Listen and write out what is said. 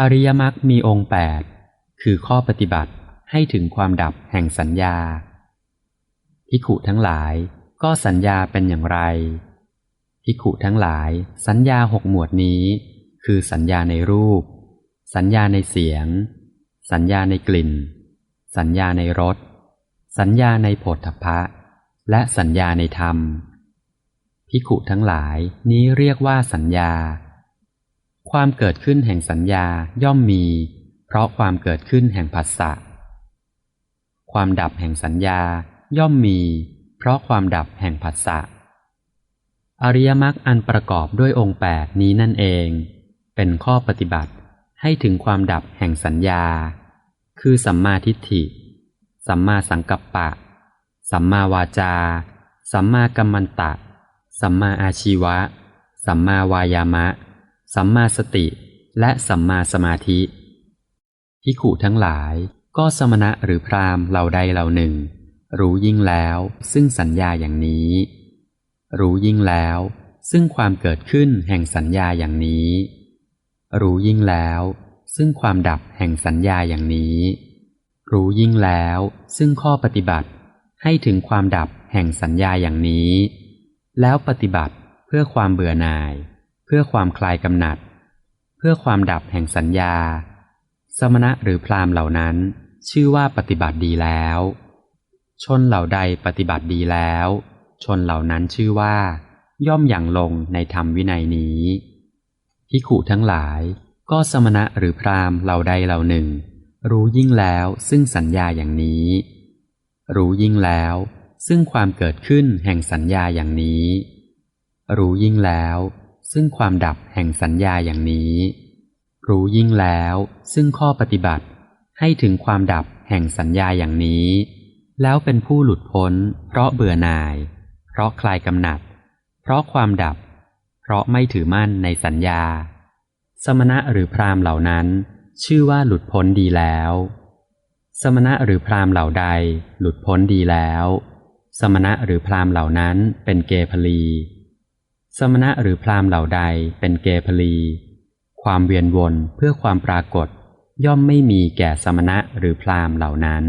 อริยมรรคมีองค์แปดคือข้อปฏิบัติให้ถึงความดับแห่งสัญญาพิขุทั้งหลายก็สัญญาเป็นอย่างไรพิขุทั้งหลาย สัญญาหกหมวดนี้ คือสัญญาในรูป สัญญาในเสียง สัญญาในกลิ่น สัญญาในรสสัญญาในโผฏฐพะ และสัญญาในธรรมพิขุทั้งหลายนี้เรียกว่าสัญญา ความเกิดขึ้นแห่งสัญญาย่อมมี เพราะความเกิดขึ้นแห่งผัสสะ ความดับแห่งสัญญาย่อมมี เพราะความดับแห่งผัสสะ อริยมรรคอันประกอบด้วยองค์แปดนี้นั่นเอง เป็นข้อปฏิบัติให้ถึงความดับแห่งสัญญา คือสัมมาทิฏฐิ สัมมาสังกัปปะ สัมมาวาจา สัมมากัมมันตะ สัมมาอาชีวะ สัมมาวายามะ สัมมาสติ และสัมมาสมาธิพิขุทั้งหลายก็สมณะหรือพรามเหล่าใดเหล่าหนึ่ง รู้ยิ่งแล้วซึ่งสัญญาอย่างนี้ รู้ยิ่งแล้ว ซึ่งความเกิดขึ้นแห่งสัญญาอย่างนี้ รู้ยิ่งแล้ว ซึ่งความดับแห่งสัญญาอย่างนี้ รู้ยิ่งแล้ว ซึ่งข้อปฏิบัติให้ถึงความดับแห่งสัญญาอย่างนี้ แล้วปฏิบัติเพื่อความเบื่อหน่าย เพื่อความคลายกำหนัด เพื่อความดับแห่งสัญญา สมณะหรือพราหมณ์เหล่านั้น ชื่อว่าปฏิบัติดีแล้ว ชนเหล่าใดปฏิบัติดีแล้ว ชนเหล่านั้นชื่อว่า ย่อมอย่างลงในธรรมวินัยนี้พิขุทั้งหลาย ก็สมณะหรือพราหมณ์เหล่าใดเหล่าหนึ่ง รู้ยิ่งแล้วซึ่งสัญญาอย่างนี้ รู้ยิ่งแล้วซึ่งความเกิดขึ้นแห่งสัญญาอย่างนี้ รู้ยิ่งแล้ว ซึ่งความดับแห่งสัญญาอย่างนี้ รู้ยิ่งแล้ว ซึ่งข้อปฏิบัติให้ถึงความดับแห่งสัญญาอย่างนี้ แล้วเป็นผู้หลุดพ้น เพราะเบื่อหน่าย เพราะคลายกำหนัด เพราะความดับ เพราะไม่ถือมั่นในสัญญา สมณะหรือพราหมณ์เหล่านั้น ชื่อว่าหลุดพ้นดีแล้ว สมณะหรือพราหมณ์เหล่าใด หลุดพ้นดีแล้ว สมณะหรือพราหมณ์เหล่านั้นเป็นเกพลี สมณะหรือพราหมณ์เหล่าใดเป็นเกพลี ความเวียนวนเพื่อความปรากฏ ย่อมไม่มีแก่สมณะหรือพราหมณ์เหล่านั้น